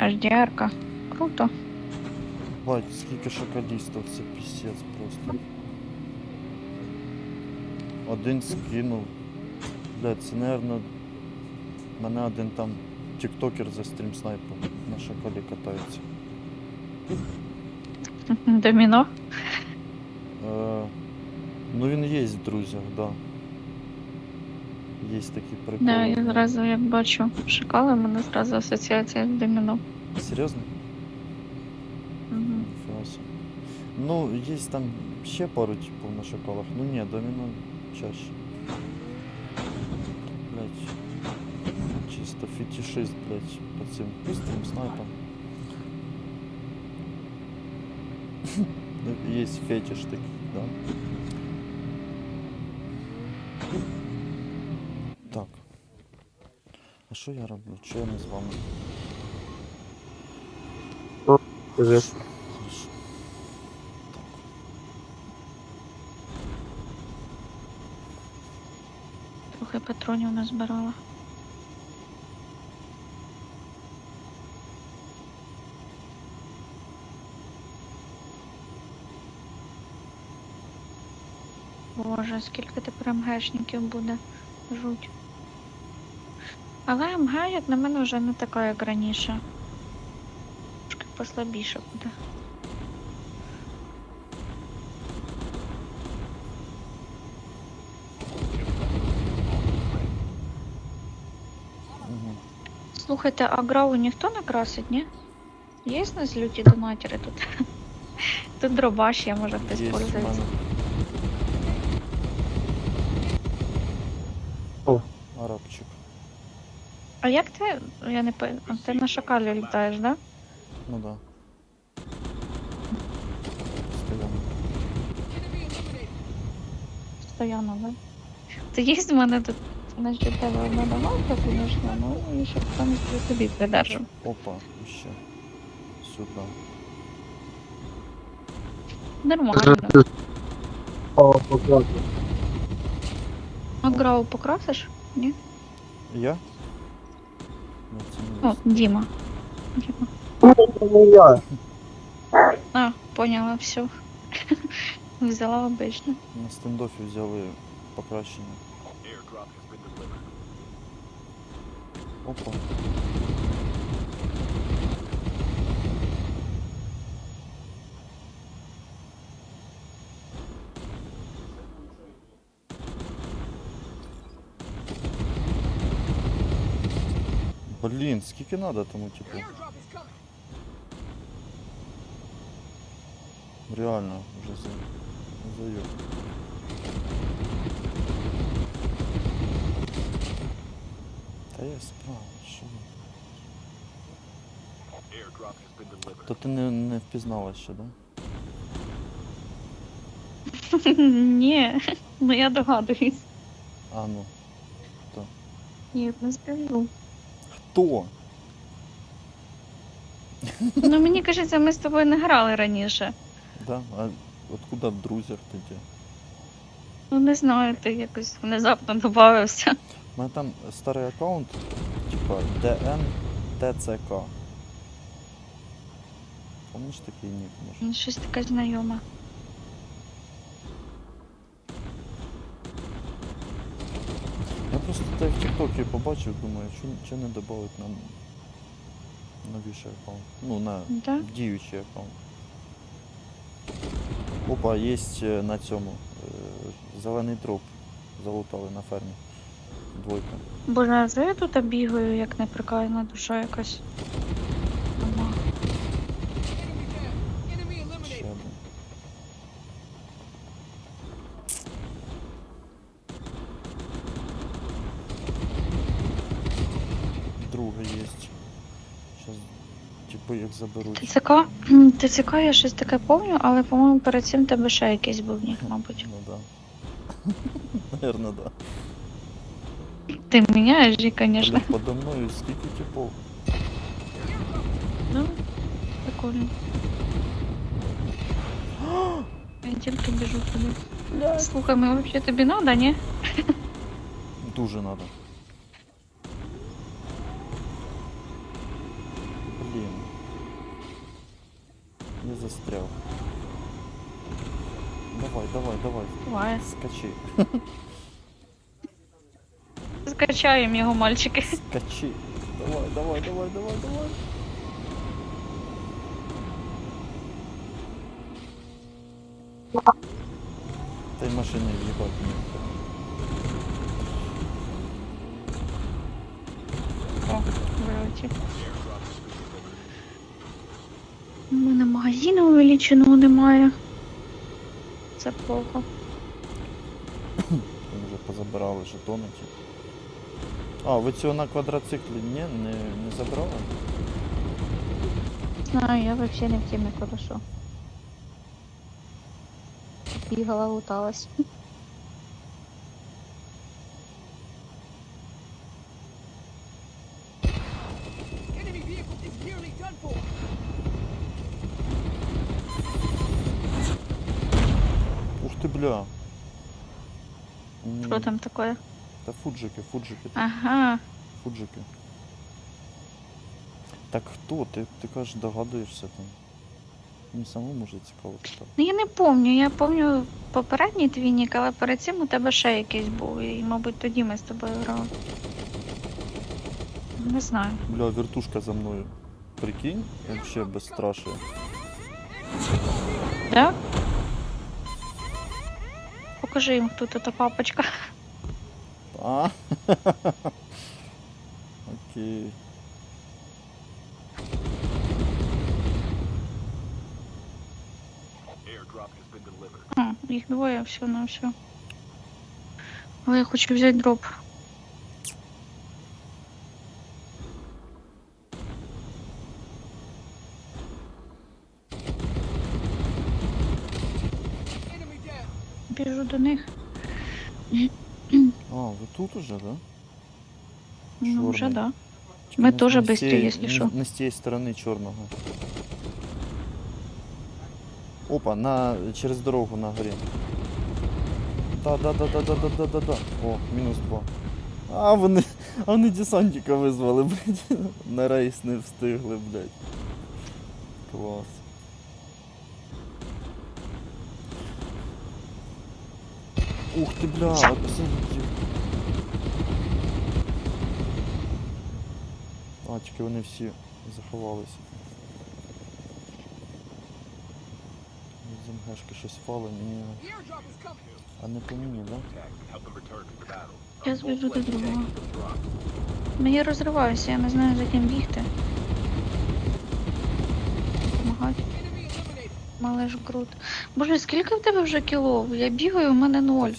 HDR-ка. Круто. Бать, скільки шоколістів, це пісець просто. Один скинув. Блядь, це, наверно, мене один там тіктокер за стрім снайпом на шоколі катається. Доміно. Е, ну він є в друзях, да. Є такі приколи. Да, я зразу як бачу шакали, в мене зразу асоціація з доміно. Серйозно? Угу. Ніфіга собі. Ну, є там ще пару типів на шоколах. Ну ні, доміно чаще. Блять. Чисто фетишист, блять, по цим быстрым снайпам. Ну, Есть фетиш такий, да. Що я роблю? Чого я не з вами? Скажи. Хорошо. Хорошо. Так. Трохи патронів назбирала. Боже, скільки тепер МГшників буде жуть. Але МГ, як на мене, вже не така, як раніше. Трошки послабіше буде. Слухайте, а граву ніхто не красить, ні? Є з нас люті донатери тут? Тут дробаш, я може хтось пользується. О. Арабчик. А як ти? Я не пи- а Ти на шакалі літаєш, да? Ну да. Стоянно. Постоянно, да? Ти є в мене тут, значить, тебе одна домовка, звісно, ну і щоб там при тобі придержу. Опа, ще. Сюда. Нормально. О, поклати. А граву покрасиш? Ні? Я? Ну, це не О, Діма. Діма. Не я. А, поняла, все. Взяла обично. На стендофі взяли покращення. Опа. Блін, скільки надо тому типу? Реально, вже за... зайоб. Та я справа, що? То ти не, не впізнала ще, да? Ні, ну я догадуюсь. А ну. Ні, не скажу. Хто? Ну мені кажеться, ми з тобою не грали раніше. Да? А откуда в друзях тоді? Ну не знаю, ти якось внезапно додався. У мене там старий аккаунт, типа DN TCK. Помниш такий нік може? Він щось таке знайоме. Просто те в TikTok побачив, думаю, що, що не додавать нам новіший аккаунт. Ну, на Да? діючий аккаунт. Опа, є на цьому. е, Зелений труп. Залутали на фермі. Двойка. Боже, а я тут бігаю, як неприкаяна душа якась. Ага. Ще один. Друга є. Зараз, як заберуть. ТЦК, ТЦК я щось таке помню, але, по-моєму, перед цим тебе ще якийсь був нік, мабуть. Ну да. Наверно, да. Ти міняєш її, звісно. Блін, подо мною скільки типов. Ну, прикольно. Я тільки біжу туди. Слухай, ми взагалі тобі надо, ні? Дуже надо. Блін. Застряв. Давай, давай, давай. Буває. Скачи. Скачаємо його, мальчики. Скачи. Давай, давай, давай, давай, давай. Та й машини в'їбать не О, вилетів. У мене магазину увеличеного немає. Це плохо. Там вже позабирали жетони ті. А, ви цього на квадроциклі ні, не, не забрали? Знаю, я вообще не в темі хорошо. Бігала, луталась. Бля. Що там таке? Та фуджики, фуджики, Ага. фуджики. Так хто? Ти, ти кажеш, догадуєшся там. Мені самому може цікаво питати. Ну я не помню, я помню попередній твій нік, але перед цим у тебе ще якийсь був. І, мабуть, тоді ми з тобою грали. Не знаю. Бля, вертушка за мною. Прикинь, вообще безстрашие. Да? Покажи їм, хто тут та папочка. А? Окей. А, їх двоє, все на все. Але я хочу взяти дроп. До них. А, ви тут уже, да? Ну, вже Чорний. да. Не з бистрі, цієї- якщо що. Не з тієї сторони чорного. Опа, на, через дорогу на горі. Да, да, да, да, да, да, да, да, да. О, мінус два. А, вони, а вони десантника визвали, блядь. На рейс не встигли, блядь. Клас. Ух ти, бля, залетів. А, тільки вони всі заховалися. З МГшки щось is coming. А не по мені, да? Я збіжу до другого. Ну я розриваюся, я не знаю за ким бігти. Помагати. Малеш крут. Боже, скільки в тебе вже кілов? Я бігаю, у мене ноль.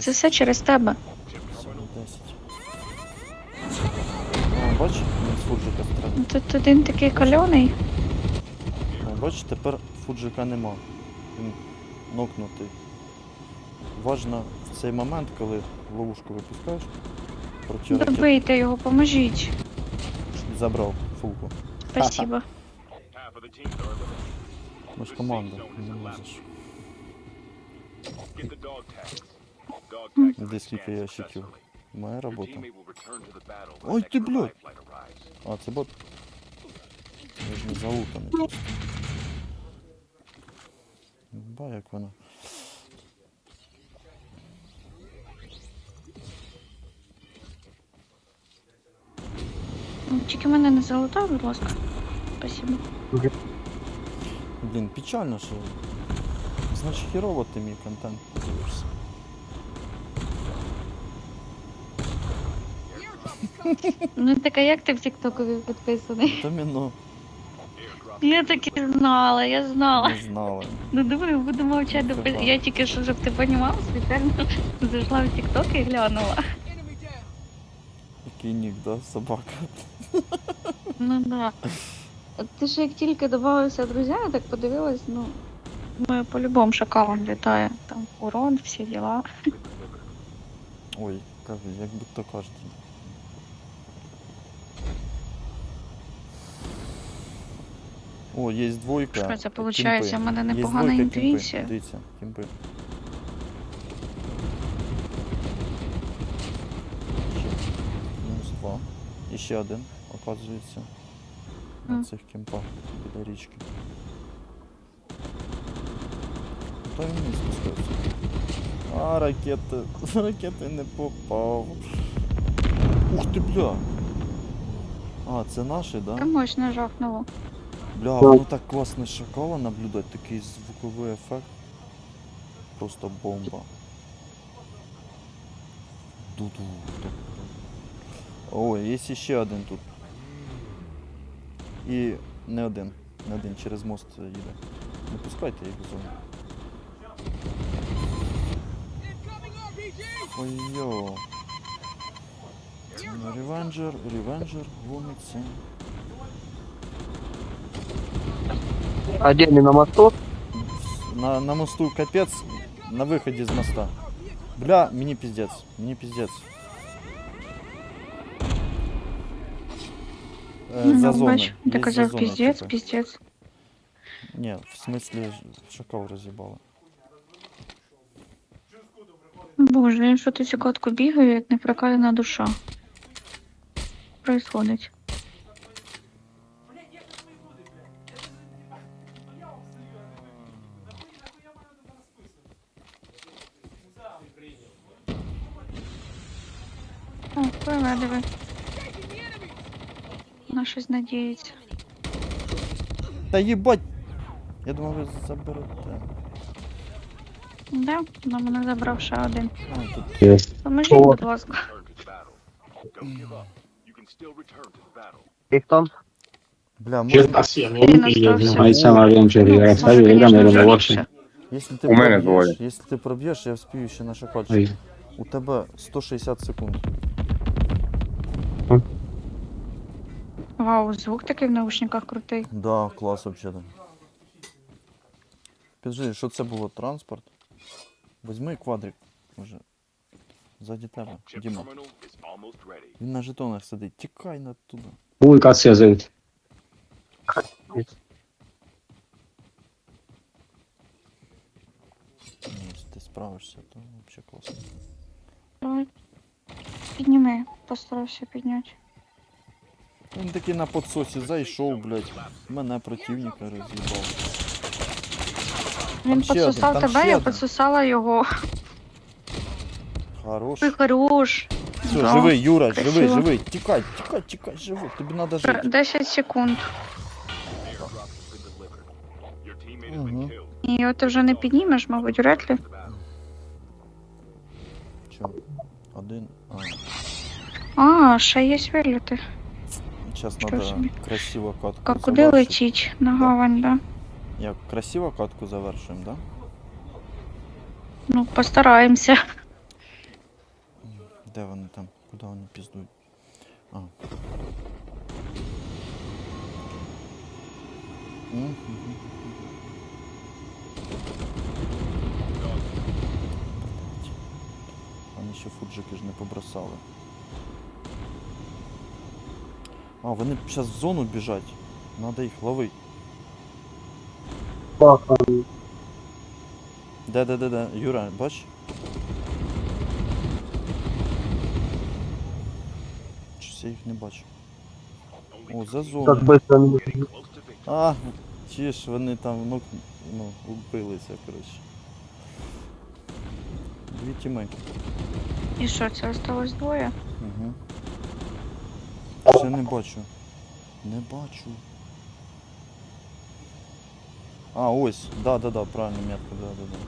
Це все через тебе. Всього 10. О, бач, фуджика стріляє. Тут один такий кальоний. Бач, тепер фуджика нема. Він нокнутий. Важно в цей момент, коли ловушку випускаєш. Добийте його, поможіть. Забрав фулку. Спасибо. Ми ж команда, не можеш. Де скільки ящиків? Моя робота. Ой, ти, блядь. А, це бот. Я ж не залутаний. просто. Ба, як вона. Ну, Тільки мене не залутай, будь ласка. Спасибо. Блін, печально, що. Значить, херово ти мій контент дивишся. The airdrop is coming. Ну так а як ти в Тіктокові підписаний? Та міно Я так і знала, я знала. не знала. Ну думаю, буду мовчати. Допи- Я тільки що, щоб ти понімав, спеціально зайшла в Тікток і глянула. Який нік, да? Собака. Ну да. Ти ж як тільки додавалися друзі, я так подивилась, ну. Ми по-любому шакалом літає. Там урон, всі діла. Ой, кажу, як будто кожен. О, є двойка. Що це получається? У мене непогана інтуїція. Дивіться, кімпи. Мінус два. І ще один, оказується. На цих кімпах біля річки. Та він не спускався. А, ракети. Ракети не попав. Ух ти, бля. А, це наші, да? Комусь не жахнуло. Бля, воно так класно з шакала наблюдати, такий звуковий ефект. Просто бомба. Ду-ду. Ой, є ще один тут. І не один. Не один через мост їде. Не пускайте їх в зону. Incoming RPG! Ой йо. Ревенджер, ревенджер, гониться. А де не на мосту? На, на мосту капец, на выходе из моста. Бля, мені пиздец, мені пиздец. Э, за Ну, зоной. бач, ти Есть казав за зоной, піздець, типа. піздець. Не, в смысле ж- шакал разъебало. Боже, він що ти цю катку бігає, як неприкаяна душа. Происходить. О, пливе, диви. На щось надіється. Та їбать! Я думав, ви заберете. Да, на мене забрав ще один. А, тут Поможіть, О. будь ласка. Їх там? Бля, Ще може, раз я Він не я остався. займаюся на рейнджері, я Може, розставив, я конечно, не вже молодший. ліпше. якщо ти У мене проб'єш, двоє. якщо ти проб'єш, я вспію ще на шакальчик. Ой, У тебе 160 секунд. Вау, звук такий в наушниках крутий. Да, клас вообще-то. Піджи, що це було? Транспорт? Візьми квадрик, може. Ззаді тебе, Діма. Він на жетонах сидить. Тікай на туди. Ой, как зовут? Ні, якщо ти справишся, то взагалі класно. Давай. Підніми, постарайся підняти. Він такий на подсосі зайшов, блядь. Мене противника роз'їбав. Він ще один, там тебе, ще я один. підсосала його. Хорош. Ти хорош. Все, Да. живий, Юра, красиво. живий, живий. Тікай, тікай, тікай, живий. Тобі треба Пр- жити. 10 секунд. Угу. І його ти вже не піднімеш, мабуть, вряд ли. Чо? Один. А. А, ще є виліти. Зараз Чого треба красиво катку А куди завершити. летіть? На гавань, да? Як красиво катку завершуємо, да? Ну, постараємося. Де вони там? Куди вони піздують? А. Мгм. Вони ще фуджики ж не побросали. А, вони зараз в зону біжать. Надо їх ловити. Баха. Де, де, де, де? Юра, бач? Щось я їх не бачу. О, за Так зону. быстро не. А, чи ж вони там ну, ну, убилися, коротше. Дві тіми. І що, це осталось двоє? Ще не бачу. Не бачу. А, ось, да, да, да, правильно метка, да, да, да.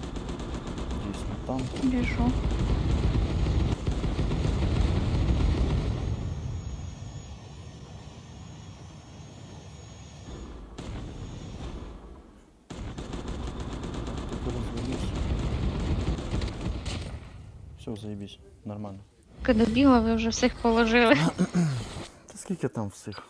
Дійсно, там. Біжу. Все, заебись, нормально. Коли добігла, ви вже всіх положили. Скільки там всіх?